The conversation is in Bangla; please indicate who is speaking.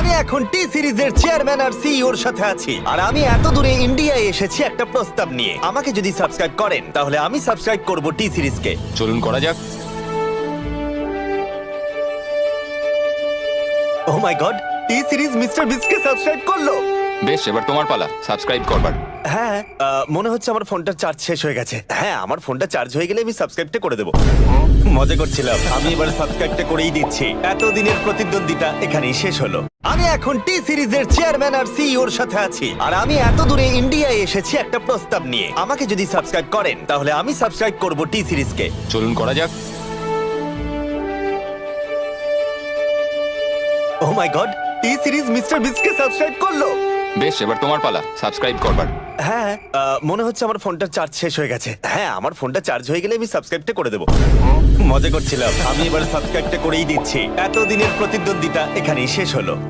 Speaker 1: আমি এখন টি সিরিজের চেয়ারম্যান আর সিইওর সাথে আছি। আর আমি এত দূরে ইন্ডিয়ায় এসেছি একটা প্রস্তাব নিয়ে। আমাকে যদি সাবস্ক্রাইব করেন তাহলে আমি সাবস্ক্রাইব করব টি সিরিজকে।
Speaker 2: চলুন করা যাক।
Speaker 1: ও my god T series mister বিস্টকে subscribe করল।
Speaker 2: বেশ এবার তোমার পালা। সাবস্ক্রাইব করবার।
Speaker 1: হ্যাঁ আহ, মনে হচ্ছে আমার ফোনটার চার্জ শেষ হয়ে গেছে। হ্যাঁ আমার ফোনটা চার্জ হয়ে গেলে আমি সাবস্ক্রাইবটা করে দেবো। মজা করছিলাম। আমি এবার সাবস্ক্রাইবটা করেই দিচ্ছি। এতদিনের প্রতিদ্বন্দ্বিতা এখানেই শেষ হলো। আমি এখন টি সিরিজের চেয়ারম্যান আর সিইওর সাথে আছি। আর আমি এত দূরে ইন্ডিয়ায় এসেছি একটা প্রস্তাব নিয়ে। আমাকে যদি সাবস্ক্রাইব করেন তাহলে আমি সাবস্ক্রাইব করব টি সিরিজকে
Speaker 2: চলুন করা যাক।
Speaker 1: ও my god T series mister বিস্টকে subscribe করল।
Speaker 2: বেশ এবার তোমার পালা। সাবস্ক্রাইব করবার।
Speaker 1: হ্যাঁ আহ, মনে হচ্ছে আমার ফোনটা চার্জ শেষ হয়ে গেছে। হ্যাঁ আমার ফোনটা চার্জ হয়ে গেলে আমি সাবস্ক্রাইবটা করে দেবো। মজা করছিলাম। আমি এবার সাবস্ক্রাইবটা করেই দিচ্ছি। এতদিনের প্রতিদ্বন্দ্বিতা এখানেই শেষ হলো।